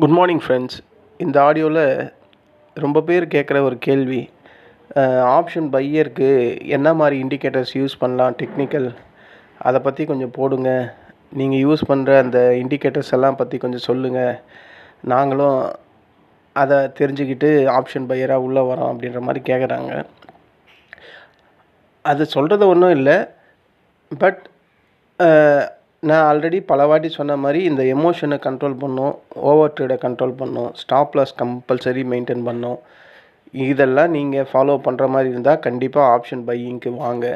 Good morning friends இந்த ஆடியோவில் ரொம்ப பேர் கேட்குற ஒரு கேள்வி. ஆப்ஷன் பையருக்கு என்ன மாதிரி இண்டிகேட்டர்ஸ் யூஸ் பண்ணலாம் டெக்னிக்கல் அதை பற்றி கொஞ்சம் போடுங்க. நீங்கள் யூஸ் பண்ணுற அந்த இண்டிகேட்டர்ஸ் எல்லாம் பற்றி கொஞ்சம் சொல்லுங்கள் நாங்களும் அதை தெரிஞ்சுக்கிட்டு ஆப்ஷன் பையராக உள்ளே வரோம் அப்படின்ற மாதிரி கேட்குறாங்க அது சொல்கிறது ஒன்றும் இல்லை. பட் நான் ஆல்ரெடி பல வாட்டி சொன்ன மாதிரி இந்த எமோஷனை கண்ட்ரோல் பண்ணும் ஓவர் ட்ரேடை கண்ட்ரோல் பண்ணும் ஸ்டாப் லாஸ் கம்பல்சரி மெயின்டைன் பண்ணும். இதெல்லாம் நீங்கள் ஃபாலோ பண்ணுற மாதிரி இருந்தால் கண்டிப்பாக ஆப்ஷன் பையிங்க்கு வாங்க.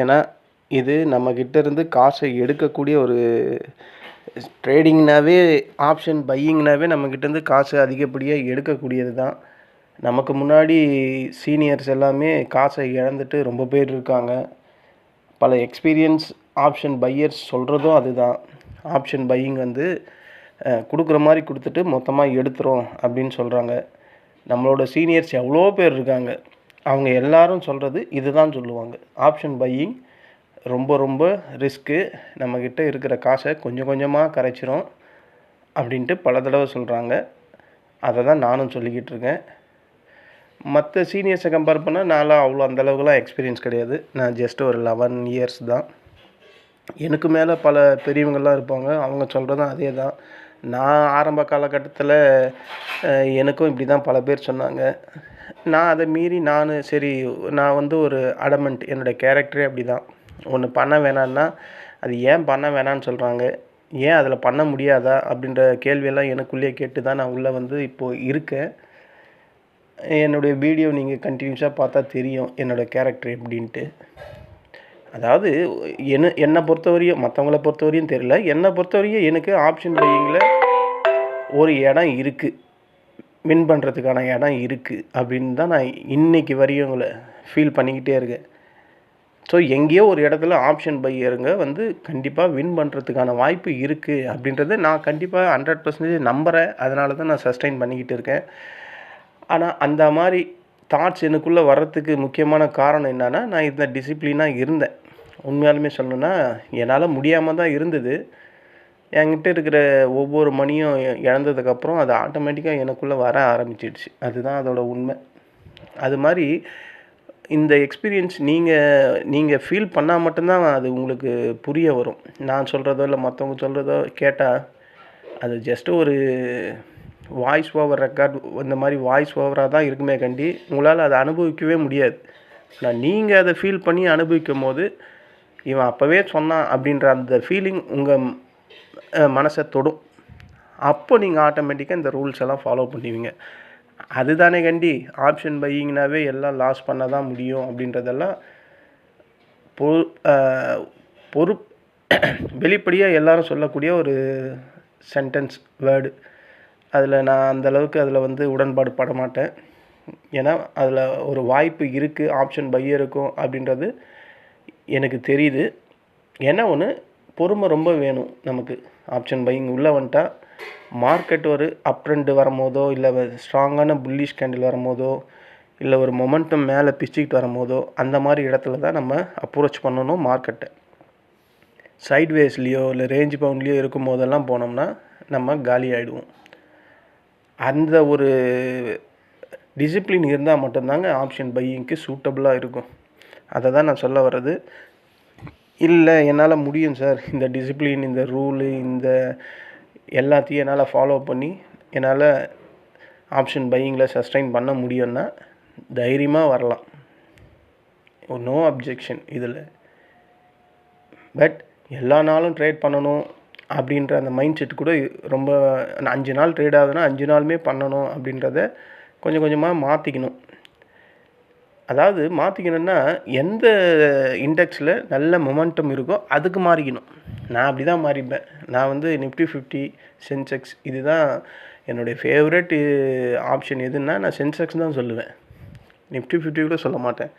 ஏன்னா இது நம்மக்கிட்ட இருந்து காசை எடுக்கக்கூடிய ஒரு ட்ரேடிங்னாவே ஆப்ஷன் பையிங்னாவே நம்மக்கிட்டேருந்து காசு அதிகப்படியாக எடுக்கக்கூடியது தான். நமக்கு முன்னாடி சீனியர்ஸ் எல்லாமே காசை இழந்துட்டு ரொம்ப பேர் இருக்காங்க. பல எக்ஸ்பீரியன்ஸ் ஆப்ஷன் பையர்ஸ் சொல்கிறதும் அதுதான். ஆப்ஷன் பையிங் வந்து கொடுக்குற மாதிரி கொடுத்துட்டு மொத்தமாக எடுத்துரும் அப்படின்னு சொல்கிறாங்க நம்மளோட சீனியர்ஸ் எவ்வளோ பேர் இருக்காங்க அவங்க எல்லாரும் சொல்கிறது இதுதான் சொல்லுவாங்க. ஆப்ஷன் பையிங் ரொம்ப ரொம்ப ரிஸ்க்கு நம்மக்கிட்ட இருக்கிற காசை கொஞ்சம் கொஞ்சமாக கரைச்சிரும் அப்படின்ட்டு பல தடவை சொல்கிறாங்க அதை தான் நானும் சொல்லிக்கிட்டு இருக்கேன். மற்ற சீனியர்ஸை கம்பேர் பண்ணால் நான்லாம் அவ்வளோ அந்தளவுக்குலாம் எக்ஸ்பீரியன்ஸ் கிடையாது. நான் ஜஸ்ட் ஒரு லெவன் இயர்ஸ் தான். எனக்கு மேலே பல பெரியவங்கள்லாம் இருப்பாங்க. அவங்க சொல்கிறதும் அதே தான் நான் ஆரம்ப காலகட்டத்தில் எனக்கும் இப்படி தான் பல பேர் சொன்னாங்க. நான் அதை மீறி நான் சரி நான் வந்து ஒரு அடமெண்ட் என்னோடய கேரக்டரே அப்படி தான் ஒன்று பண்ண வேணான்னா அது ஏன் பண்ண வேணான்னு சொல்கிறாங்க ஏன் அதில் பண்ண முடியாதா? அப்படின்ற கேள்வியெல்லாம் எனக்குள்ளேயே கேட்டு தான் நான் உள்ளே வந்து இப்போது இருக்கேன். என்னுடைய வீடியோ நீங்கள் கண்டினியூஸாக பார்த்தா தெரியும் என்னோடய கேரக்டர் எப்படின்ட்டு. அதாவது என்ன என்னை பொறுத்தவரையும் மற்றவங்கள பொறுத்தவரையும் தெரியல. என்னை பொறுத்தவரையும் எனக்கு ஆப்ஷன் பையிங்கில் ஒரு இடம் இருக்குது வின் பண்ணுறதுக்கான இடம் இருக்குது அப்படின்னு தான் நான் இன்றைக்கி வரையும் உங்களை ஃபீல் பண்ணிக்கிட்டே இருக்கேன். ஸோ எங்கேயோ ஒரு இடத்துல ஆப்ஷன் பையருங்க வந்து கண்டிப்பாக வின் பண்ணுறதுக்கான வாய்ப்பு இருக்குது அப்படின்றத நான் கண்டிப்பாக ஹண்ட்ரட் பர்சன்டேஜ் நம்புகிறேன் அதனால தான் நான் சஸ்டைன் பண்ணிக்கிட்டு இருக்கேன். ஆனால் அந்த மாதிரி தாட்ஸ் எனக்குள்ளே வர்றதுக்கு முக்கியமான காரணம் என்னென்னா நான் இந்த டிசிப்ளினாக இருந்தேன். உண்மையாலுமே சொல்லணுன்னா என்னால் முடியாமல் தான் இருந்தது. என்கிட்ட இருக்கிற ஒவ்வொரு மணியும் இழந்ததுக்கப்புறம் அது ஆட்டோமேட்டிக்காக எனக்குள்ளே வர ஆரம்பிச்சிடுச்சு. அதுதான் அதோட உண்மை. அது மாதிரி இந்த எக்ஸ்பீரியன்ஸ் நீங்கள் நீங்கள் ஃபீல் பண்ணால் மட்டும்தான் அது உங்களுக்கு புரிய வரும். நான் சொல்கிறதோ இல்லை மற்றவங்க சொல்கிறதோ கேட்டால் அது ஜஸ்ட்டு ஒரு வாய்ஸ் ஓவர் ரெக்கார்ட் இந்த மாதிரி வாய்ஸ் ஓவராக தான் இருக்குமே கண்டி உங்களால் அதை அனுபவிக்கவே முடியாது. நான் நீங்கள் அதை ஃபீல் பண்ணி அனுபவிக்கும் போது இவன் அப்போவே சொன்னான் அப்படின்ற அந்த ஃபீலிங் உங்கள் மனசை தொடும். அப்போ நீங்கள் ஆட்டோமேட்டிக்காக இந்த ரூல்ஸ் எல்லாம் ஃபாலோ பண்ணுவீங்க. அதுதானே கண்டி ஆப்ஷன் பையிங்னாவே எல்லாம் லாஸ் பண்ண தான் முடியும் அப்படின்றதெல்லாம் பொறு பொறு வெளிப்படையாக எல்லாரும் சொல்லக்கூடிய ஒரு சென்டென்ஸ் வேர்டு அதில் நான் அந்தளவுக்கு அதில் வந்து உடன்பாடு பட மாட்டேன் ஏன்னா அதில் ஒரு வாய்ப்பு இருக்குது ஆப்ஷன் பைய இருக்கும் அப்படின்றது எனக்கு தெரியுது. என்ன ஒன்று பொறுமை ரொம்ப வேணும் நமக்கு. ஆப்ஷன் பையிங் உள்ளே வந்துட்டா மார்க்கெட் ஒரு அப் ட்ரெண்டு வரும்போதோ இல்லை ஸ்ட்ராங்கான புல்லிஷ் கேண்டில் வரும்போதோ இல்லை ஒரு மொமெண்டம் மேலே பிச்சுக்கிட்டு வரும்போதோ அந்த மாதிரி இடத்துல தான் நம்ம அப்ரோச் பண்ணணும் மார்க்கெட்டை சைட்வேஸ்லேயோ இல்லை ரேஞ்ச் பவுண்ட்லேயோ இருக்கும் போதெல்லாம் போனோம்னா நம்ம காலி ஆகிடுவோம் அந்த ஒரு டிசிப்ளின் இருந்தால் மட்டும்தாங்க ஆப்ஷன் பையிங்க்கு சூட்டபுளாக இருக்கும். அதை தான் நான் சொல்ல வர்றது. இல்லை என்னால் முடியும் சார். இந்த டிசிப்ளின் இந்த ரூலு இந்த எல்லாத்தையும் என்னால் ஃபாலோ பண்ணி என்னால் ஆப்ஷன் பையிங்கில் சஸ்டைன் பண்ண முடியும்னா தைரியமாக வரலாம். நோ அப்ஜெக்ஷன் இதில். பட் எல்லா நாளும் ட்ரேட் பண்ணணும் அப்படின்ற அந்த மைண்ட் செட் கூட ரொம்ப அஞ்சு நாள் ட்ரேட் ஆகுதுன்னா அஞ்சு நாளுமே பண்ணணும் அப்படின்றத கொஞ்சம் கொஞ்சமாக மாற்றிக்கணும் அதாவது மாற்றிக்கணுன்னா எந்த இண்டெக்ஸில் நல்ல மொமெண்டம் இருக்கோ அதுக்கு மாறிக்கணும். நான் அப்படி தான் மாறிப்பேன். நான் வந்து நிஃப்டி ஃபிஃப்டி சென்செக்ஸ் இதுதான் என்னுடைய ஃபேவரட் ஆப்ஷன் எதுன்னா நான் சென்செக்ஸ் தான் சொல்லுவேன். நிஃப்டி ஃபிஃப்டி கூட சொல்ல மாட்டேன்.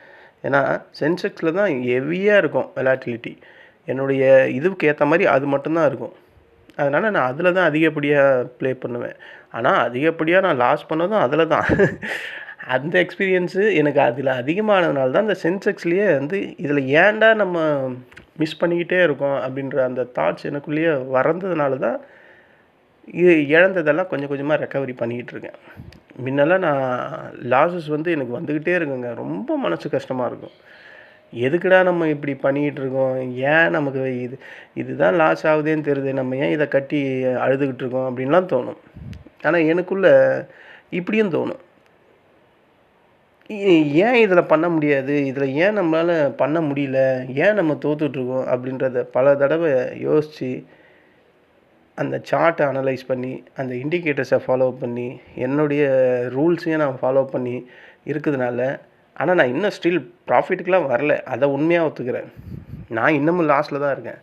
ஏன்னா சென்செக்ஸில் தான் ஹெவியாக இருக்கும் வெலாட்டிலிட்டி என்னுடைய இதுக்கு ஏற்ற மாதிரி அது மட்டும்தான் இருக்கும். அதனால் நான் அதில் தான் அதிகப்படியாக ப்ளே பண்ணுவேன். ஆனால் அதிகப்படியாக நான் லாஸ் பண்ணதும் அதில் தான் அந்த எக்ஸ்பீரியன்ஸு எனக்கு அதில் அதிகமானதுனால தான் இந்த சென்செக்ஸ்லேயே வந்து இதில் ஏன்டா நம்ம மிஸ் பண்ணிக்கிட்டே இருக்கோம் அப்படின்ற அந்த தாட்ஸ் எனக்குள்ளேயே வறந்ததுனால தான் இது இழந்ததெல்லாம் கொஞ்சம் கொஞ்சமாக ரெக்கவரி பண்ணிக்கிட்டு இருக்கேன். முன்னெல்லாம் நான் லாஸஸ் வந்து எனக்கு வந்துக்கிட்டே இருக்குங்க. ரொம்ப மனசு கஷ்டமாக இருக்கும். எதுக்குடா நம்ம இப்படி பண்ணிக்கிட்டு இருக்கோம்? ஏன் நமக்கு இது இதுதான் லாஸ் ஆகுதேன்னு தெரியுது. நம்ம ஏன் இதை கட்டி அழுதுகிட்டு இருக்கோம் அப்படின்லாம் தோணும். ஆனால் எனக்குள்ள இப்படியும் தோணும். ஏன் இதில் பண்ண முடியாது? இதில் ஏன் நம்மளால் பண்ண முடியல? ஏன் நம்ம தோத்துட்ருக்கோம்? அப்படின்றத பல தடவை யோசித்து அந்த சார்ட்டை அனலைஸ் பண்ணி அந்த இண்டிகேட்டர்ஸை ஃபாலோ பண்ணி என்னுடைய ரூல்ஸையும் நான் ஃபாலோ பண்ணி இருக்கிறதுனால ஆனால் நான் இன்னும் ஸ்டில் ப்ராஃபிட்டுக்கெலாம் வரல. அதை உண்மையாக ஒத்துக்கிறேன். நான் இன்னமும் லாஸில் தான் இருக்கேன்.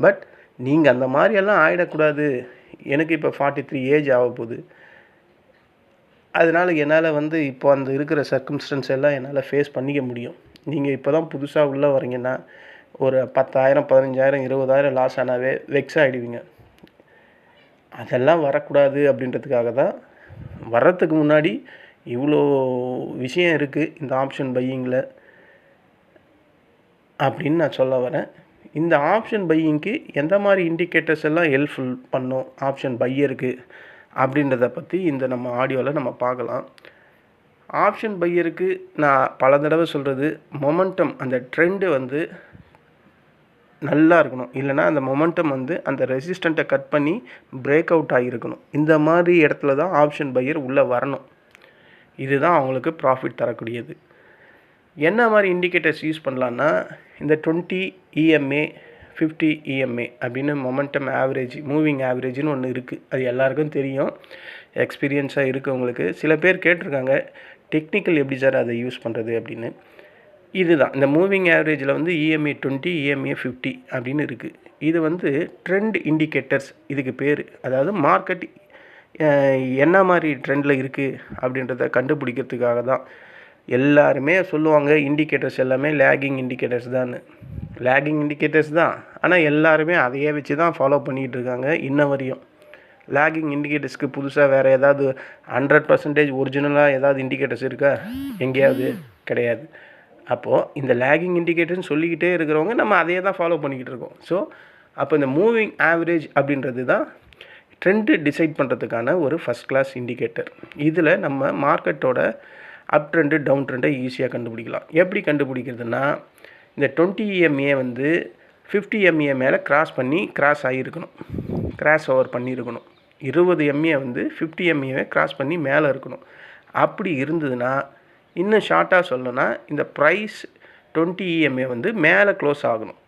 பட் நீங்கள் அந்த மாதிரியெல்லாம் ஆகிடக்கூடாது எனக்கு இப்போ ஃபார்ட்டி த்ரீ ஏஜ் ஆக போகுது அதனால் என்னால் வந்து இப்போ அந்த இருக்கிற சர்க்கம்ஸ்டன்ஸ் எல்லாம் என்னால் ஃபேஸ் பண்ணிக்க முடியும். நீங்கள் இப்போ தான் புதுசாக உள்ளே வரீங்கன்னா ஒரு பத்தாயிரம் பதினஞ்சாயிரம் இருபதாயிரம் லாஸ் ஆனாவே வெக்ஸ் ஆகிடுவீங்க அதெல்லாம் வரக்கூடாது அப்படின்றதுக்காக தான் வர்றதுக்கு முன்னாடி இவ்வளோ விஷயம் இருக்குது இந்த ஆப்ஷன் பையிங்கில் அப்படின்னு நான் சொல்ல வரேன். இந்த ஆப்ஷன் பையிங்க்கு எந்த மாதிரி இண்டிகேட்டர்ஸ் எல்லாம் ஹெல்ப்ஃபுல் பண்ணும்? ஆப்ஷன் பையருக்கு அப்படின்றத பற்றி இந்த நம்ம ஆடியோவில் நம்ம பார்க்கலாம். ஆப்ஷன் பையருக்கு நான் பல தடவை சொல்கிறது மொமெண்டம் அந்த ட்ரெண்டு வந்து நல்லா இருக்கணும். இல்லைன்னா அந்த மொமெண்டம் வந்து அந்த ரெசிஸ்டண்ட்டை கட் பண்ணி பிரேக் அவுட் ஆகியிருக்கணும். இந்த மாதிரி இடத்துல தான் ஆப்ஷன் பையர் உள்ளே வரணும். இதுதான் அவங்களுக்கு ப்ராஃபிட் தரக்கூடியது. என்ன மாதிரி இண்டிகேட்டர்ஸ் யூஸ் பண்ணலான்னா இந்த டுவெண்ட்டி இஎம்ஏ ஃபிஃப்டி இஎம்ஏ அப்படின்னு மொமெண்டம் ஆவரேஜ் மூவிங் ஆவரேஜ்னு ஒன்று இருக்குது அது எல்லாருக்கும் தெரியும். எக்ஸ்பீரியன்ஸாக இருக்கவங்களுக்கு சில பேர் கேட்டிருக்காங்க டெக்னிக்கல் எப்படி சார் அதை யூஸ் பண்ணுறது அப்படின்னு. இதுதான். இந்த மூவிங் ஆவரேஜில் வந்து இஎம்ஏ டுவெண்ட்டி இஎம்ஏ ஃபிஃப்டி அப்படின்னு இருக்குது இது வந்து ட்ரெண்ட் இண்டிகேட்டர்ஸ் இதுக்கு பேர். அதாவது மார்க்கெட் என்ன மாதிரி ட்ரெண்டில் இருக்குது அப்படின்றத கண்டுபிடிக்கிறதுக்காக தான் எல்லாருமே சொல்லுவாங்க இண்டிகேட்டர்ஸ் எல்லாமே லேகிங் இண்டிகேட்டர்ஸ் தான் லேகிங் இண்டிகேட்டர்ஸ் தான். ஆனால் எல்லாருமே அதையே வச்சு தான் ஃபாலோ பண்ணிகிட்டு இருக்காங்க இன்ன வரையும். லேகிங் இண்டிகேட்டர்ஸ்க்கு புதுசாக வேறு ஏதாவது ஹண்ட்ரட் பர்சன்டேஜ் ஒரிஜினலாக ஏதாவது இண்டிகேட்டர்ஸ் இருக்கா? எங்கேயாவது கிடையாது. அப்போது இந்த லேகிங் இண்டிகேட்டர்னு சொல்லிக்கிட்டே இருக்கிறவங்க நம்ம அதையே தான் ஃபாலோ பண்ணிக்கிட்டு இருக்கோம் ஸோ அப்போ இந்த மூவிங் ஆவரேஜ் அப்படின்றது தான் ட்ரெண்டு டிசைட் பண்ணுறதுக்கான ஒரு ஃபஸ்ட் கிளாஸ் இண்டிகேட்டர் இதில் நம்ம மார்க்கெட்டோட அப் ட்ரெண்டு டவுன் ட்ரெண்டை ஈஸியாக கண்டுபிடிக்கலாம். எப்படி கண்டுபிடிக்கிறதுனா இந்த டுவெண்ட்டி எம்ஏ வந்து ஃபிஃப்டி எம்ஏ மேலே கிராஸ் பண்ணி கிராஸ் ஆகியிருக்கணும் கிராஸ் ஓவர் பண்ணியிருக்கணும் இருபது எம்ஏ வந்து ஃபிஃப்டி எம்ஏவை கிராஸ் பண்ணி மேலே இருக்கணும். அப்படி இருந்ததுன்னா இன்னும் ஷார்ட்டாக சொல்லணும்னா இந்த ப்ரைஸ் டுவெண்ட்டி இஎம்ஏ வந்து மேலே க்ளோஸ் ஆகணும்.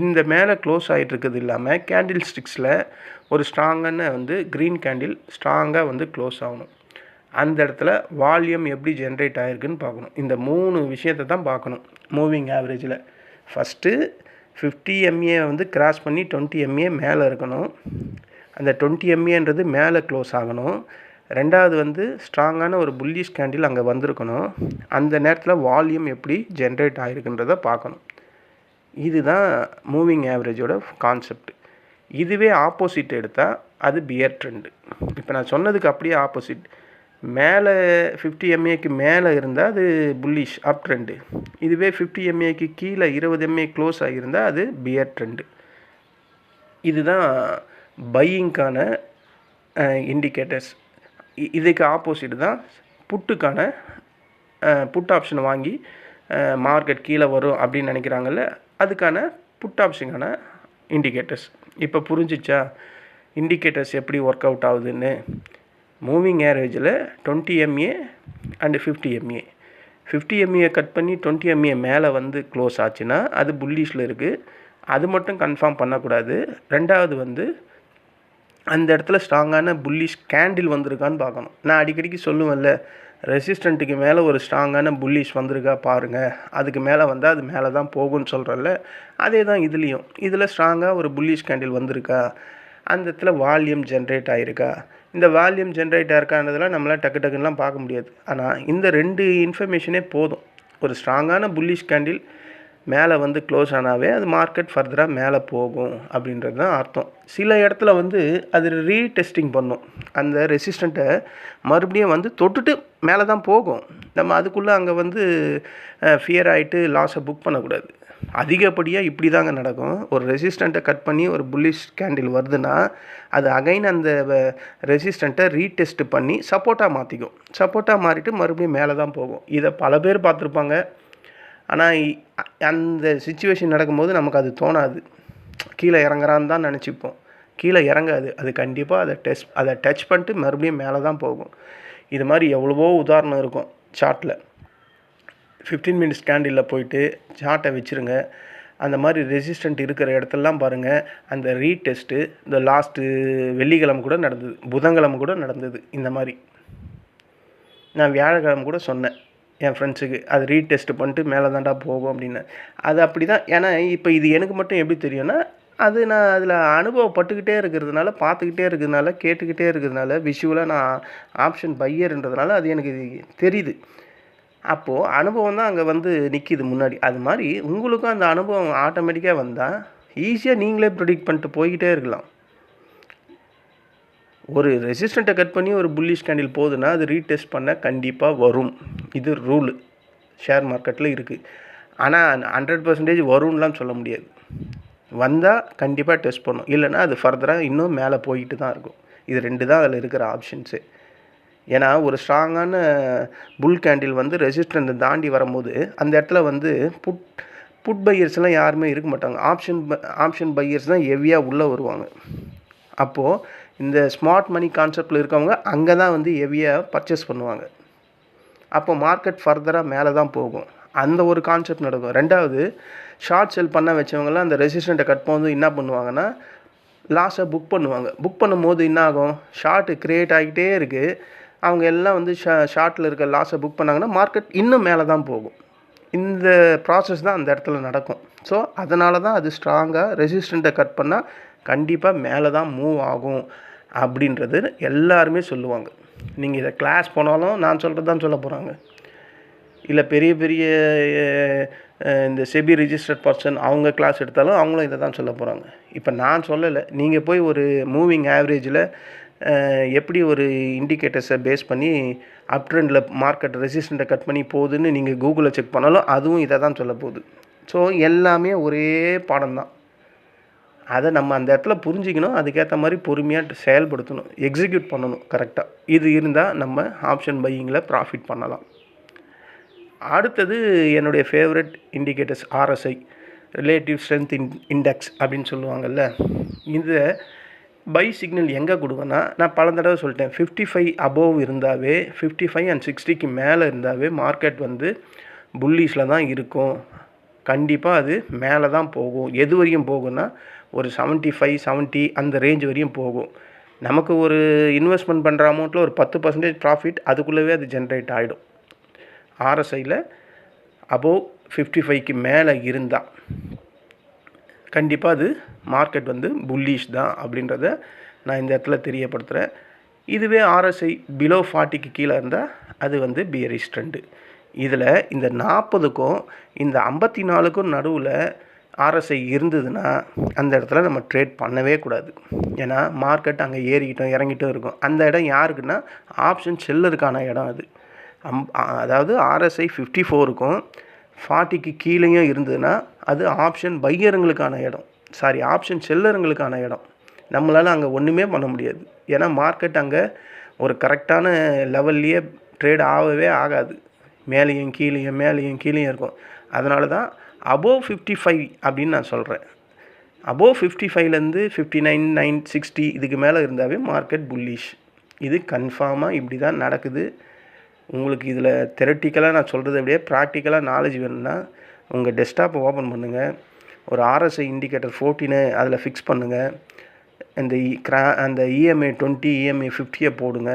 இந்த மேலே க்ளோஸ் ஆகிட்டு இருக்கிறது இல்லாமல் கேண்டில் ஸ்டிக்ஸில் ஒரு ஸ்ட்ராங்கான வந்து க்ரீன் கேண்டில் ஸ்ட்ராங்காக வந்து க்ளோஸ் ஆகணும். அந்த இடத்துல வால்யூம் எப்படி ஜென்ரேட் ஆகிருக்குன்னு பார்க்கணும். இந்த மூணு விஷயத்தை தான் பார்க்கணும். மூவிங் ஆவரேஜில். ஃபஸ்ட்டு ஃபிஃப்டி எம்ஏ வந்து கிராஸ் பண்ணி டுவெண்ட்டி எம்ஏ மேலே இருக்கணும். அந்த டுவெண்ட்டி எம்ஏன்றது மேலே க்ளோஸ் ஆகணும். ரெண்டாவது வந்து ஸ்ட்ராங்கான ஒரு புல்லிஷ் கேண்டில் அங்கே வந்திருக்கணும். அந்த நேரத்தில் வால்யூம் எப்படி ஜென்ரேட் ஆகிருக்குன்றதை பார்க்கணும். இதுதான் மூவிங் ஆவரேஜோட கான்செப்ட். இதுவே ஆப்போசிட் எடுத்தால் அது பியர் ட்ரெண்டு. இப்போ நான் சொன்னதுக்கு அப்படியே ஆப்போசிட். மேலே ஃபிஃப்டி எம்ஏக்கு மேலே இருந்தால் அது புல்லிஷ் அப் ட்ரெண்டு இதுவே ஃபிஃப்டி எம்ஏக்கு கீழே இருபது எம்ஏ க்ளோஸ் ஆகியிருந்தால் அது பியர் ட்ரெண்டு இதுதான் பையிங்க்கான இண்டிகேட்டர்ஸ் இதுக்கு ஆப்போசிட் தான் புட்டுக்கான புட் ஆப்ஷன் வாங்கி மார்க்கெட் கீழே வரும் அப்படின்னு நினைக்கிறாங்கல்ல அதுக்கான புட் ஆப்ஷனுக்கான இண்டிகேட்டர்ஸ் இப்போ புரிஞ்சிச்சா? இண்டிகேட்டர்ஸ் எப்படி ஒர்க் அவுட் ஆகுதுன்னு. Moving ஏரேஜில் twenty MA and fifty MA fifty MA cut பண்ணி டுவெண்ட்டி எம்ஏ மேலே வந்து க்ளோஸ் ஆச்சுன்னா அது புல்லிஷில் இருக்குது அது மட்டும் கன்ஃபார்ம் பண்ணக்கூடாது. ரெண்டாவது வந்து அந்த இடத்துல ஸ்ட்ராங்கான புல்லிஷ் கேண்டில் வந்திருக்கான்னு பார்க்கணும். நான் அடிக்கடிக்கு சொல்லுவேன்ல ரெசிஸ்டண்ட்டுக்கு மேலே ஒரு ஸ்ட்ராங்கான புல்லிஷ் வந்திருக்கா பாருங்கள் அதுக்கு மேலே வந்தால் அது மேலே தான் போகும்னு சொல்கிறல்ல அதே தான் இதுலேயும். இதில் ஸ்ட்ராங்காக ஒரு புல்லிஷ் கேண்டில் வந்திருக்கா? அந்த இடத்துல வால்யூம் ஜென்ரேட் ஆகிருக்கா இந்த வால்யூம் ஜென்ரேட் ஆயிருக்கான்றதெல்லாம் நம்மளால் டக்கு டக்குன்னெலாம் பார்க்க முடியாது. ஆனால் இந்த ரெண்டு இன்ஃபர்மேஷனே போதும். ஒரு ஸ்ட்ராங்கான புல்லிஷ் கேண்டில் மேலே வந்து க்ளோஸ் ஆனாவே அது மார்க்கெட் ஃபர்தராக மேலே போகும் அப்படின்றது தான் அர்த்தம். சில இடத்துல வந்து அது ரீடெஸ்டிங் பண்ணும். அந்த ரெசிஸ்டண்ட்டை மறுபடியும் வந்து தொட்டுட்டு மேலே தான் போகும். நம்ம அதுக்குள்ளே அங்கே வந்து ஃபியர் ஆகிட்டு லாஸை புக் பண்ணக்கூடாது. அதிகப்படியாக இப்படி தாங்க நடக்கும். ஒரு ரெசிஸ்டண்ட்டை கட் பண்ணி ஒரு புல்லிஷ் கேண்டில் வருதுன்னா அது அகைன் அந்த ரெசிஸ்டண்ட்டை ரீடெஸ்ட் பண்ணி சப்போர்ட்டாக மாற்றிக்கும் சப்போர்ட்டாக மாறிட்டு மறுபடியும் மேலே தான் போகும். இதை பல பேர் பார்த்துருப்பாங்க. ஆனால் அந்த சுச்சுவேஷன் நடக்கும்போது நமக்கு அது தோணாது. கீழே இறங்குறான்னு தான் நினச்சிப்போம். கீழே இறங்காது. அது கண்டிப்பாக அதை டெஸ்ட் அதை டச் பண்ணிட்டு மறுபடியும் மேலே தான் போகும். இது மாதிரி எவ்வளவோ உதாரணம் இருக்கும் சார்ட்டில் ஃபிஃப்டீன் மினிட்ஸ் கேண்டிலில் போயிட்டு சார்ட்டை வச்சுருங்க. அந்த மாதிரி ரெசிஸ்டண்ட் இருக்கிற இடத்துலலாம் பாருங்கள் அந்த ரீடெஸ்ட்டு இந்த லாஸ்ட்டு வெள்ளிக்கிழமை கூட நடந்தது. புதன்கிழமை கூட நடந்தது. இந்த மாதிரி. நான் வியாழக்கிழமை கூட சொன்னேன் என் ஃப்ரெண்ட்ஸுக்கு அது ரீடெஸ்ட் பண்ணிட்டு மேலே தாண்டா போகும் அப்படின்னு. அது அப்படி தான் ஏன்னா இப்போ இது எனக்கு மட்டும் எப்படி தெரியும்னா அது நான் அதில் அனுபவப்பட்டுக்கிட்டே இருக்கிறதுனால பார்த்துக்கிட்டே இருக்கிறதுனால கேட்டுக்கிட்டே இருக்கிறதுனால விஷுவலாக நான் ஆப்ஷன் பையர்ன்றதுனால அது எனக்கு தெரியுது. அப்போது அனுபவம் தான் அங்கே வந்து நிற்கிது முன்னாடி. அது மாதிரி உங்களுக்கும் அந்த அனுபவம் ஆட்டோமேட்டிக்காக வந்தால் ஈஸியாக நீங்களே ப்ரிடிக்ட் பண்ணிட்டு போய்கிட்டே இருக்கலாம். ஒரு ரெசிஸ்டண்ட்டை கட் பண்ணி ஒரு புல்லிஷ் கேண்டில் போகுதுன்னா அது ரீடெஸ்ட் பண்ண கண்டிப்பாக வரும். இது ரூல் ஷேர் மார்க்கெட்டில் இருக்குது ஆனால் ஹண்ட்ரட் பர்சன்டேஜ் வரும்லாம் சொல்ல முடியாது. வந்தால் கண்டிப்பாக டெஸ்ட் பண்ணும். இல்லைன்னா அது ஃபர்தராக இன்னும் மேலே போயிட்டு தான் இருக்கும். இது ரெண்டு தான் அதில் இருக்கிற ஆப்ஷன்ஸு ஏன்னா ஒரு ஸ்ட்ராங்கான புல் கேண்டில் வந்து ரெசிஸ்டண்ட்டை தாண்டி வரும்போது அந்த இடத்துல வந்து புட் புட் பையர்ஸ்லாம் யாருமே இருக்க மாட்டாங்க. ஆப்ஷன் ஆப்ஷன் பையர்ஸ் தான் ஹெவியாக உள்ளே வருவாங்க. அப்போது இந்த ஸ்மார்ட் மணி கான்செப்டில் இருக்கவங்க அங்கே தான் வந்து ஹெவியாக பர்ச்சேஸ் பண்ணுவாங்க. அப்போ மார்க்கெட் ஃபர்தராக மேலே தான் போகும். அந்த ஒரு கான்செப்ட் நடக்கும். ரெண்டாவது ஷார்ட் செல் பண்ண வச்சவங்கலாம் அந்த ரெசிஸ்டண்ட்டை கட் பண்ணும்போது என்ன பண்ணுவாங்கன்னா லாஸை புக் பண்ணுவாங்க. புக் பண்ணும்போது என்ன ஆகும்? ஷார்ட்டு க்ரியேட் ஆகிட்டே இருக்குது அவங்க எல்லாம் வந்து ஷா ஷார்ட்டில் இருக்க லாஸை புக் பண்ணாங்கன்னா மார்க்கெட் இன்னும் மேலே தான் போகும். இந்த ப்ராசஸ் தான் அந்த இடத்துல நடக்கும். ஸோ அதனால தான் அது ஸ்ட்ராங்காக ரெசிஸ்டண்ட்டை கட் பண்ணால் கண்டிப்பாக மேலே தான் மூவ் ஆகும் அப்படின்றது எல்லாருமே சொல்லுவாங்க. நீங்கள் இதை கிளாஸ் போனாலும் நான் சொல்கிறது தான் சொல்ல போகிறாங்க இல்லை பெரிய பெரிய இந்த செபி ரிஜிஸ்டர்ட் பர்சன் அவங்க கிளாஸ் எடுத்தாலும் அவங்களும் இதை தான் சொல்ல போகிறாங்க இப்போ நான் சொல்லலை. நீங்கள் போய் ஒரு மூவிங் ஆவரேஜில் எப்படி ஒரு இண்டிகேட்டர்ஸை பேஸ் பண்ணி அப் ட்ரெண்டில் மார்க்கெட் ரெசிஸ்டண்ட்டை கட் பண்ணி போகுதுன்னு நீங்கள் கூகுளில் செக் பண்ணாலும் அதுவும் இதை தான் சொல்ல போகுது. ஸோ எல்லாமே ஒரே பாடம் தான். அதை நம்ம அந்த இடத்துல புரிஞ்சிக்கணும். அதுக்கேற்ற மாதிரி பொறுமையாக செயல்படுத்தணும். எக்ஸிக்யூட் பண்ணணும் கரெக்டாக இது இருந்தால் நம்ம ஆப்ஷன் பையிங்கில் ப்ராஃபிட் பண்ணலாம். அடுத்தது என்னுடைய favourite indicators RSI relative strength in index அப்படின்னு சொல்லுவாங்கள்ல இந்த பை சிக்னல் எங்கே கொடுங்கன்னா நான் பல தடவை சொல்லிட்டேன். ஃபிஃப்டி ஃபைவ் அபோவ் இருந்தாவே ஃபிஃப்டி ஃபைவ் அண்ட் சிக்ஸ்டிக்கு மேலே இருந்தாவே மார்க்கெட் வந்து புல்லிஷில் தான் இருக்கும். கண்டிப்பாக அது மேலே தான் போகும். எது வரையும் போகும்னா ஒரு செவன்ட்டி ஃபைவ் செவன்ட்டி அந்த ரேஞ்ச் வரையும் போகும். நமக்கு ஒரு இன்வெஸ்ட்மெண்ட் பண்ணுற அமௌண்ட்டில் ஒரு பத்து பர்சன்டேஜ் ப்ராஃபிட் அதுக்குள்ளவே அது ஜென்ரேட் ஆகிடும் ஆர்எஸ்ஐயில் அபோவ் ஃபிஃப்டி ஃபைவ்க்கு மேலே இருந்தால் கண்டிப்பாக அது மார்க்கெட் வந்து புல்லிஷ் தான் அப்படின்றத நான் இந்த இடத்துல தெரியப்படுத்துகிறேன் இதுவே ஆர்எஸ்ஐ பிலோ ஃபார்ட்டிக்கு கீழே இருந்தால் அது வந்து பியரிஷ் ட்ரெண்டு இதில் இந்த நாற்பதுக்கும் இந்த ஐம்பத்தி நாலுக்கும் நடுவில் ஆர்எஸ்ஐ இருந்ததுன்னா அந்த இடத்துல நம்ம ட்ரேட் பண்ணவே கூடாது. ஏன்னா மார்க்கெட் அங்கே ஏறிக்கிட்டும் இறங்கிட்டும் இருக்கும். அந்த இடம் யாருக்குன்னா ஆப்ஷன் செல்லருக்கான இடம் அது. அம் அதாவது ஆர்எஸ்ஐ ஃபிஃப்டி ஃபோருக்கும் ஃபார்ட்டிக்கு கீழேயும் இருந்ததுன்னா அது ஆப்ஷன் பையருங்களுக்கான இடம். சாரி ஆப்ஷன் செல்லருங்களுக்கான இடம். நம்மளால் அங்கே ஒன்றுமே பண்ண முடியாது. ஏன்னா மார்க்கெட் அங்கே ஒரு கரெக்டான லெவல்லையே ட்ரேட் ஆகவே ஆகாது. மேலேயும் கீழேயும் மேலேயும் கீழேயும் இருக்கும். அதனால தான் அபோவ் ஃபிஃப்டி ஃபைவ் அப்படின்னு நான் சொல்கிறேன் அபோவ் ஃபிஃப்டி ஃபைவ்லேருந்து ஃபிஃப்டி நைன் நைன் சிக்ஸ்டி இதுக்கு மேலே இருந்தாவே மார்க்கெட் புல்லிஷ் இது கன்ஃபார்மாக இப்படி தான் நடக்குது. உங்களுக்கு இதில் தெரட்டிக்கலாக நான் சொல்கிறத அப்படியே ப்ராக்டிக்கலாக நாலேஜ் வேணும்னா உங்கள் டெஸ்க்டாப்பை ஓப்பன் பண்ணுங்கள் ஒரு ஆர்எஸ்ஐ இண்டிகேட்டர் ஃபோர்டீனு அதில் ஃபிக்ஸ் பண்ணுங்கள் இந்த e, இ- கிரா அந்த இஎம்ஐ டுவெண்ட்டி இஎம்ஐ ஃபிஃப்டியை போடுங்க.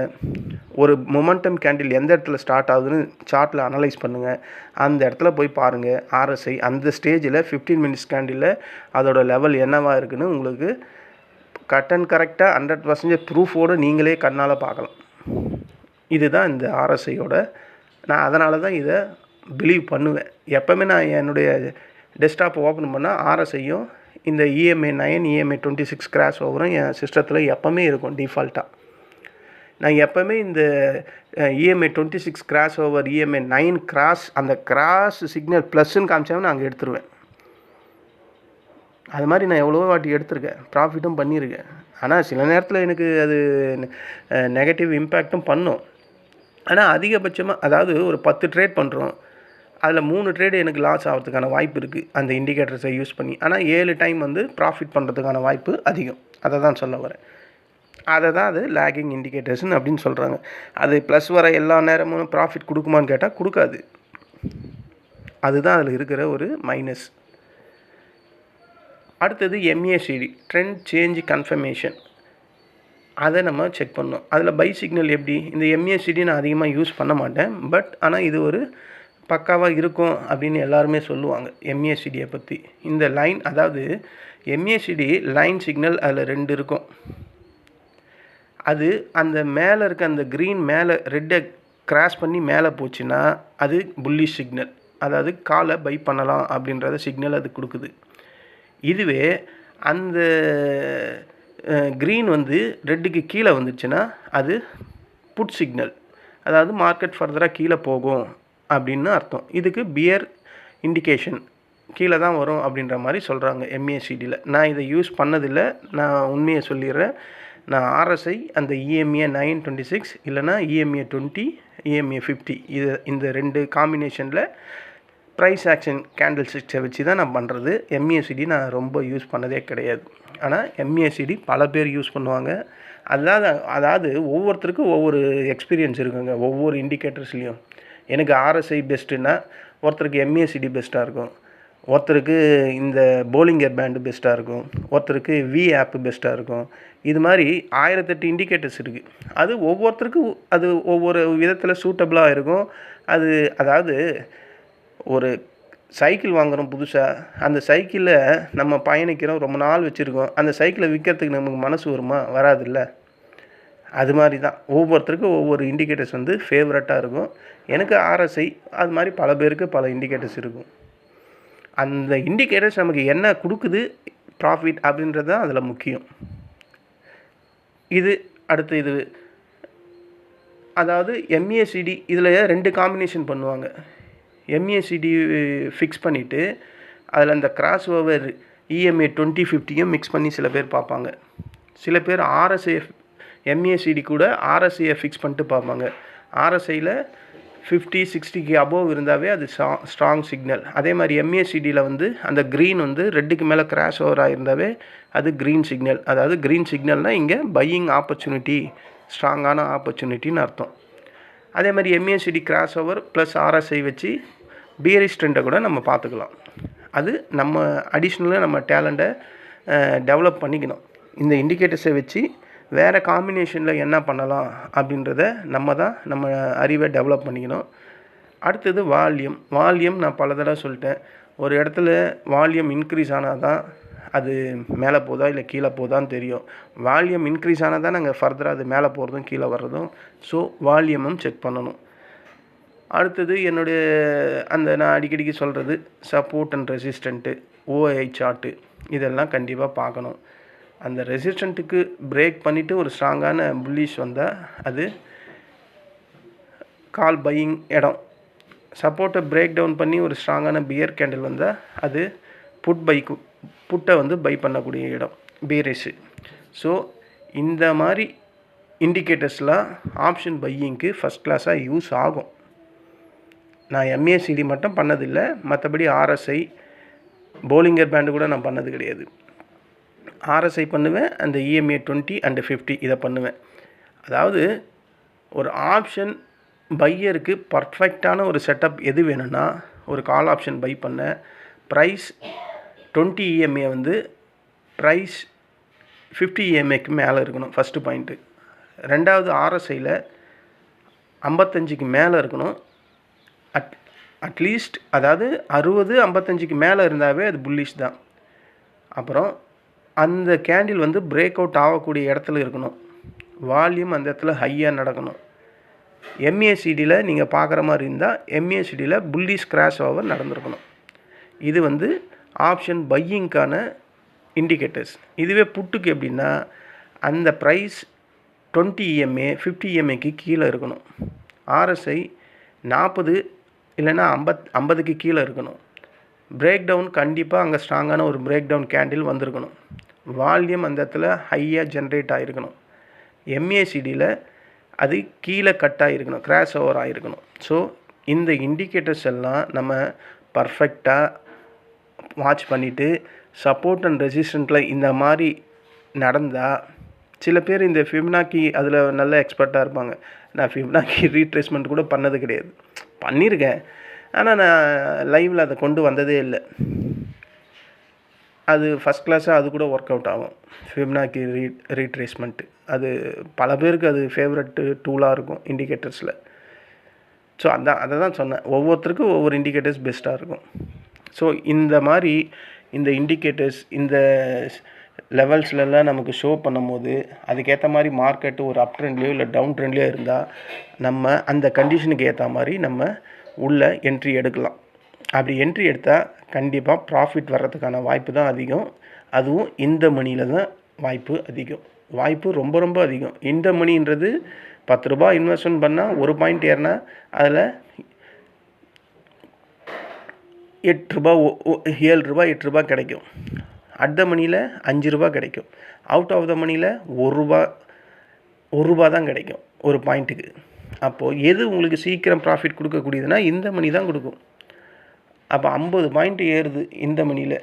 ஒரு மொமெண்டம் கேண்டில் எந்த இடத்துல ஸ்டார்ட் ஆகுதுன்னு சார்ட்டில் அனலைஸ் பண்ணுங்கள் அந்த இடத்துல போய் பாருங்கள் ஆர்எஸ்ஐ அந்த ஸ்டேஜில் ஃபிஃப்டீன் மினிட்ஸ் கேண்டிலில் அதோட லெவல் என்னவாக இருக்குன்னு உங்களுக்கு கட் அண்ட் கரெக்டாக ஹண்ட்ரட் பர்சன்டேஜ் ப்ரூஃபோடு நீங்களே கண்ணால் பார்க்கலாம். இதுதான் இந்த ஆர்எஸ்ஐயோட. நான் அதனால தான் இதை பிலீவ் பண்ணுவேன். எப்போவுமே நான் என்னுடைய டெஸ்க்டாப் ஓப்பன் பண்ணால் ஆர்எஸ்ஐயும் இந்த EMI nine EMI twenty six cross ஓவரும் என் சிஸ்டத்தில் எப்போவுமே இருக்கும் டிஃபால்ட்டாக நான் எப்போவுமே இந்த EMI twenty six cross over EMI nine cross அந்த கிராஸ் சிக்னல் ப்ளஸ்ன்னு காமிச்சாலும் நான் அங்கே எடுத்துருவேன். அது மாதிரி நான் எவ்வளோ வாட்டி எடுத்திருக்கேன். ப்ராஃபிட்டும் பண்ணியிருக்கேன். ஆனால் சில நேரத்தில் எனக்கு அது நெகட்டிவ் இம்பேக்ட்டும் பண்ணும். ஆனால் அதிகபட்சமாக அதாவது ஒரு பத்து ட்ரேட் பண்ணுறோம் அதில் மூணு ட்ரேடு எனக்கு லாஸ் ஆகிறதுக்கான வாய்ப்பு இருக்குது அந்த இண்டிகேட்டர்ஸை யூஸ் பண்ணி. ஆனால் ஏழு டைம் வந்து ப்ராஃபிட் பண்ணுறதுக்கான வாய்ப்பு அதிகம். அதை தான் சொல்ல வரேன். அதை தான் அது லேகிங் இண்டிகேட்டர்ஸ்னு அப்படின்னு சொல்கிறாங்க அது ப்ளஸ் வர எல்லா நேரமும் ப்ராஃபிட் கொடுக்குமான்னு கேட்டால் கொடுக்காது. அதுதான் அதில் இருக்கிற ஒரு மைனஸ் அடுத்தது எம்ஏசிடி ட்ரெண்ட் சேஞ்ச் கன்ஃபர்மேஷன் அதை நம்ம செக் பண்ணோம் அதில் பை சிக்னல் எப்படி? இந்த எம்ஏசிடி நான் அதிகமாக யூஸ் பண்ண மாட்டேன். பட் ஆனால் இது ஒரு பக்காவாக இருக்கும் அப்படின்னு எல்லாருமே சொல்லுவாங்க. எம்ஏசிடியை பற்றி இந்த லைன் அதாவது எம்ஏசிடி லைன் சிக்னல் அதில் ரெண்டு இருக்கும். அது அந்த மேலே இருக்க அந்த க்ரீன் மேலே ரெட்டை கிராஸ் பண்ணி மேலே போச்சுன்னா அது புள்ளி சிக்னல் அதாவது காலை பை பண்ணலாம் அப்படின்றத சிக்னல் அது கொடுக்குது. இதுவே அந்த க்ரீன் வந்து ரெட்டுக்கு கீழே வந்துச்சுன்னா அது புட் சிக்னல் அதாவது மார்க்கெட் ஃபர்தராக கீழே போகும் அப்படின்னு அர்த்தம். இதுக்கு பியர் இண்டிகேஷன் கீழே தான் வரும் அப்படின்ற மாதிரி சொல்கிறாங்க எம்ஏசிடியில் நான் இதை யூஸ் பண்ணதில்லை. நான் உண்மையை சொல்லிடுறேன். நான் ஆர்எஸ்ஐ அந்த இஎம்ஏ நைன் டுவெண்ட்டி சிக்ஸ் இல்லைனா இஎம்ஏ டுவெண்ட்டி இஎம்ஏ ஃபிஃப்டி இது இந்த ரெண்டு காம்பினேஷனில் ப்ரைஸ் ஆக்ஷன் கேண்டில் ஸ்டிக்ஸை வச்சு தான் நான் பண்ணுறது எம்ஏசிடி நான் ரொம்ப யூஸ் பண்ணதே கிடையாது. ஆனால் எம்ஏசிடி பல பேர் யூஸ் பண்ணுவாங்க. அதாவது அதாவது ஒவ்வொருத்தருக்கும் ஒவ்வொரு எக்ஸ்பீரியன்ஸ் இருக்குங்க. ஒவ்வொரு இண்டிகேட்டர்ஸ்லேயும் எனக்கு ஆர்எஸ்ஐ பெஸ்ட்டுன்னா ஒருத்தருக்கு எம்ஏசிடி பெஸ்ட்டாக இருக்கும். ஒருத்தருக்கு இந்த போலிங்கர் பேண்டு பெஸ்ட்டாக இருக்கும். ஒருத்தருக்கு வி ஆப்பு பெஸ்ட்டாக இருக்கும். இது மாதிரி ஆயிரத்தெட்டு இண்டிகேட்டர்ஸ் இருக்குது அது ஒவ்வொருத்தருக்கும் அது ஒவ்வொரு விதத்தில் சூட்டபிளாக இருக்கும். அது அதாவது ஒரு சைக்கிள் வாங்குகிறோம் புதுசாக அந்த சைக்கிளில் நம்ம பயணிக்கிறோம் ரொம்ப நாள் வச்சுருக்கோம். அந்த சைக்கிளை விற்கிறதுக்கு நமக்கு மனசு வருமா? வராதுல்ல. அது மாதிரி தான் ஒவ்வொருத்தருக்கும் ஒவ்வொரு இண்டிகேட்டர்ஸ் வந்து ஃபேவரட்டாக இருக்கும். எனக்கு ஆர்எஸ்ஐ அது மாதிரி பல பேருக்கு பல இண்டிகேட்டர்ஸ் இருக்கும். அந்த இண்டிகேட்டர்ஸ் நமக்கு என்ன கொடுக்குது? ப்ராஃபிட் அப்படின்றது தான் அதில் முக்கியம். இது அடுத்து இது. அதாவது எம்ஏசிடி இதில் ரெண்டு காம்பினேஷன் பண்ணுவாங்க. எம்ஏசிடி ஃபிக்ஸ் பண்ணிவிட்டு அதில் அந்த கிராஸ் ஓவர் இஎம்ஏ டுவெண்ட்டி ஃபிஃப்டியும் மிக்ஸ் பண்ணி சில பேர் பார்ப்பாங்க. சில பேர் ஆர்எஸ்ஏ எம்ஏசிடி கூட ஆர்எஸ்ஐயை ஃபிக்ஸ் பண்ணிட்டு பார்ப்பாங்க. ஆர்எஸ்ஐயில் ஃபிஃப்டி சிக்ஸ்டிக்கு அபோவ் இருந்தாவே அது ஸ்ட்ரா ஸ்ட்ராங் சிக்னல் அதே மாதிரி எம்ஏசிடியில் வந்து அந்த க்ரீன் வந்து ரெட்டுக்கு மேலே கிராஷ் ஓவர் ஆகிருந்தாவே அது க்ரீன் சிக்னல் அதாவது க்ரீன் சிக்னல்னால் இங்கே பையிங் ஆப்பர்ச்சுனிட்டி ஸ்ட்ராங்கான ஆப்பர்ச்சுனிட்டின்னு அர்த்தம். அதே மாதிரி MACD cross over plus RSI வச்சு பியரிஸ் ட்ரெண்டை கூட நம்ம பார்த்துக்கலாம். அது நம்ம அடிஷ்னலாக நம்ம டேலண்ட்டை டெவலப் பண்ணிக்கணும். இந்த இண்டிகேட்டர்ஸை வச்சு வேறு காம்பினேஷனில் என்ன பண்ணலாம் அப்படின்றத நம்ம தான் நம்ம அறிவை டெவலப் பண்ணிக்கணும். அடுத்தது வால்யூம் வால்யூம் நான் பல தடவை சொல்லிட்டேன். ஒரு இடத்துல வால்யூம் இன்க்ரீஸ் ஆனால் தான் அது மேலே போதா இல்லை கீழே போதான்னு தெரியும். வால்யூம் இன்க்ரீஸ் ஆனால் தான் நாங்கள் ஃபர்தராக அது மேலே போகிறதும் கீழே வர்றதும். ஸோ வால்யூமும் செக் பண்ணணும். அடுத்தது என்னுடைய அந்த நான் அடிக்கடிக்கு சொல்கிறது support and resistant OI chart இதெல்லாம் கண்டிப்பாக பார்க்கணும். அந்த ரெசிஸ்டண்ட்டுக்கு பிரேக் பண்ணிவிட்டு ஒரு ஸ்ட்ராங்கான புல்லிஷ் வந்தால் அது கால் பையிங் இடம். சப்போர்ட்டை பிரேக் டவுன் பண்ணி ஒரு ஸ்ட்ராங்கான பியர் கேண்டில் வந்தால் அது புட் பைக்கு புட்டை வந்து பை பண்ணக்கூடிய இடம் பீரேஸு ஸோ இந்த மாதிரி இண்டிகேட்டர்ஸ்லாம் ஆப்ஷன் பையிங்க்கு ஃபஸ்ட் கிளாஸாக யூஸ் ஆகும். நான் எம்ஏசிடி மட்டும் பண்ணதில்லை. மற்றபடி ஆர்எஸ்ஐ போலிங்கர் பேண்டு கூட நான் பண்ணது கிடையாது. ஆர்எஸ்ஐ பண்ணுவேன் அந்த இஎம்ஏ டுவெண்ட்டி அண்டு ஃபிஃப்டி இதை பண்ணுவேன். அதாவது ஒரு ஆப்ஷன் பையருக்கு பர்ஃபெக்டான ஒரு செட்டப் எது வேணும்னா ஒரு கால் ஆப்ஷன் பை பண்ண ப்ரைஸ் டுவெண்ட்டி இஎம்ஏ வந்து ப்ரைஸ் ஃபிஃப்டி இஎம்ஏக்கு மேலே இருக்கணும் ஃபஸ்ட்டு பாயிண்ட்டு ரெண்டாவது ஆர்எஸ்ஐயில் ஐம்பத்தஞ்சுக்கு மேலே இருக்கணும் அட்லீஸ்ட் அதாவது அறுபது ஐம்பத்தஞ்சுக்கு மேலே இருந்தாவே அது புல்லிஷ் தான். அப்புறம் அந்த கேண்டில் வந்து பிரேக் அவுட் ஆகக்கூடிய இடத்துல இருக்கணும். வால்யூம் அந்த இடத்துல ஹையாக நடக்கணும். எம்ஏசிடியில் நீங்கள் பார்க்குற மாதிரி இருந்தால் எம்ஏசிடியில் புல்லிஷ் கிராஷ் ஓவர் நடந்திருக்கணும். இது வந்து ஆப்ஷன் பையிங்க்கான இண்டிகேட்டர்ஸ் இதுவே புட்டுக்கு எப்படின்னா அந்த ப்ரைஸ் டுவெண்ட்டி இஎம்ஏ ஃபிஃப்டி இஎம்ஏக்கு கீழே இருக்கணும். ஆர்எஸ்ஐ நாற்பது இல்லைன்னா ஐம்பத் ஐம்பதுக்கு கீழே இருக்கணும். பிரேக் டவுன் கண்டிப்பாக அங்கே ஸ்ட்ராங்கான ஒரு பிரேக் டவுன் கேண்டில் வந்திருக்கணும். வால்யூம் அந்த இடத்துல ஹையாக ஜென்ரேட் ஆகிருக்கணும் எம்ஏசிடியில் அது கீழே கட் ஆகிருக்கணும் கிராஷ் ஓவர் ஆகிருக்கணும் ஸோ இந்த இண்டிகேட்டர்ஸ் எல்லாம் நம்ம பர்ஃபெக்டாக வாட்ச் பண்ணிவிட்டு சப்போர்ட் அண்ட் ரெசிஸ்டண்ட்டில் இந்த மாதிரி நடந்தால் சில பேர் இந்த ஃபிப்னாக்கி அதில் நல்ல எக்ஸ்பர்ட்டாக இருப்பாங்க. நான் ஃபிப்னாக்கி ரீட்ரேஸ்மெண்ட் கூட பண்ணது கிடையாது. பண்ணியிருக்கேன் ஆனால் நான் லைவில் அதை கொண்டு வந்ததே இல்லை. அது ஃபஸ்ட் கிளாஸாக அது கூட ஒர்க் அவுட் ஆகும். ஃபிப்னாக்கி ரீ ரீட்ரேஸ்மெண்ட்டு அது பல பேருக்கு அது ஃபேவரட்டு டூலாக இருக்கும் இண்டிகேட்டர்ஸில் ஸோ அதான் அதை தான் சொன்னேன். ஒவ்வொருத்தருக்கும் ஒவ்வொரு இண்டிகேட்டர்ஸ் பெஸ்ட்டாக இருக்கும். ஸோ இந்த மாதிரி இந்த இண்டிகேட்டர்ஸ் இந்த லெவல்ஸ்லலாம் நமக்கு ஷோ பண்ணும்போது அதுக்கேற்ற மாதிரி மார்க்கெட்டு ஒரு அப் ட்ரெண்ட்லேயோ இல்லை டவுன் ட்ரெண்ட்லேயோ இருந்தால் நம்ம அந்த கண்டிஷனுக்கு ஏற்ற மாதிரி நம்ம உள்ள என்ட்ரி எடுக்கலாம். அப்படி என்ட்ரி எடுத்தால் கண்டிப்பாக ப்ராஃபிட் வர்றதுக்கான வாய்ப்பு தான் அதிகம். அதுவும் இந்த மணியில் தான் வாய்ப்பு அதிகம். வாய்ப்பு ரொம்ப ரொம்ப அதிகம். இந்த மணின்றது பத்து ரூபாய் இன்வெஸ்ட்மெண்ட் பண்ணால் ஒரு பாயிண்ட் ஏறினா அதில் எட்டு ரூபா ஏழு ரூபா எட்டு ரூபா கிடைக்கும். அட் த மணியில் அஞ்சு ரூபா கிடைக்கும். அவுட் ஆஃப் த மணியில் ஒரு ரூபா ஒரு ரூபா தான் கிடைக்கும். ஒரு பாயிண்ட்டுக்கு அப்போது எது உங்களுக்கு சீக்கிரம் ப்ராஃபிட் கொடுக்கக்கூடியதுன்னா இந்த மணி தான் கொடுக்கும். அப்போ ஐம்பது பாயிண்ட் ஏறுது இந்த மணியில்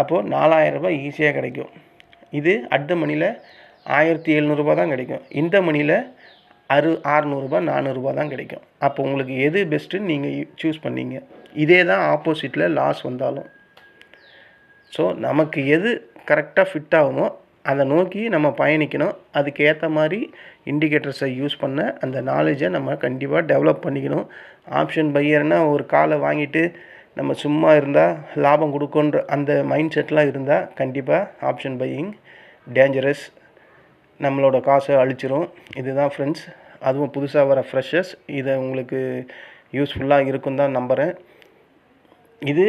அப்போது நாலாயிரரூபா ஈஸியாக கிடைக்கும். இது அட் த மணியில் ஆயிரத்தி எழுநூறுபா தான் கிடைக்கும். இந்த மணியில் அறு அறுநூறுபா நானூறுரூபா தான் கிடைக்கும். அப்போ உங்களுக்கு எது பெஸ்ட்டுன்னு நீங்கள் சூஸ் பண்ணீங்க. இதே தான் ஆப்போசிட்டில் லாஸ் வந்தாலும். ஸோ நமக்கு எது கரெக்டாக ஃபிட் ஆகுமோ அதை நோக்கி நம்ம பயணிக்கணும். அதுக்கு ஏற்ற மாதிரி இண்டிகேட்டர்ஸை யூஸ் பண்ண அந்த நாலேஜை நம்ம கண்டிப்பாக டெவலப் பண்ணிக்கணும். ஆப்ஷன் பையர்னா ஒரு காலை வாங்கிட்டு நம்ம சும்மா இருந்தால் லாபம் கொடுக்குன்ற அந்த மைண்ட் செட்லாம் இருந்தால் கண்டிப்பாக ஆப்ஷன் பையிங் டேஞ்சரஸ் நம்மளோட காசை அழிச்சிரும். இதுதான் ஃப்ரெண்ட்ஸ் அதுவும் புதுசாக வர ஃப்ரெஷர்ஸ் இதை உங்களுக்கு யூஸ்ஃபுல்லாக இருக்கும் தான் நம்புகிறேன் இது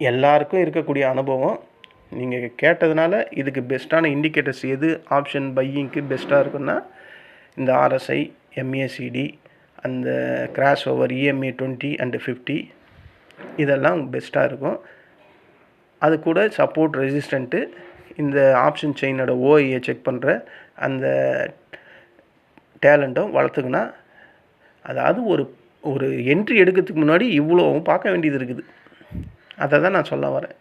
எல்லாருக்கும் இருக்கக்கூடிய அனுபவம். நீங்கள் கேட்டதுனால இதுக்கு பெஸ்ட்டான இண்டிகேட்டர்ஸ் எது? ஆப்ஷன் பையிங்க்கு பெஸ்ட்டாக இருக்குன்னா இந்த ஆர்எஸ்ஐ எம்ஏசிடி அந்த crash over EMA twenty and fifty இதெல்லாம் பெஸ்ட்டாக இருக்கும். அது கூட சப்போர்ட் ரெசிஸ்டண்ட்டு இந்த ஆப்ஷன் செயினோட ஓஐயை செக் பண்ணுற அந்த டேலண்ட்டும் வளர்த்துக்கினா அதாவது ஒரு ஒரு என்ட்ரி எடுக்கிறதுக்கு முன்னாடி இவ்வளோவும் பார்க்க வேண்டியது இருக்குது. அதை தான் நான் சொல்ல வரேன்.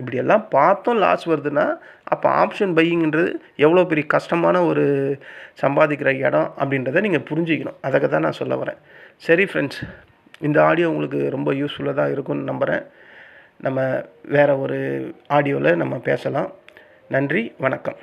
இப்படியெல்லாம் பார்த்தோம் லாஸ் வருதுன்னா அப்போ ஆப்ஷன் பையிங்கிறது எவ்வளோ பெரிய கஷ்டமான ஒரு சம்பாதிக்கிற இடம் அப்படின்றத நீங்கள் புரிஞ்சிக்கணும். அதுக்கு தான் நான் சொல்ல வரேன். சரி ஃப்ரெண்ட்ஸ் இந்த ஆடியோ உங்களுக்கு ரொம்ப யூஸ்ஃபுல்லாக தான் இருக்கும்னு நம்புகிறேன் நம்ம வேறு ஒரு ஆடியோவில் நம்ம பேசலாம். நன்றி வணக்கம்.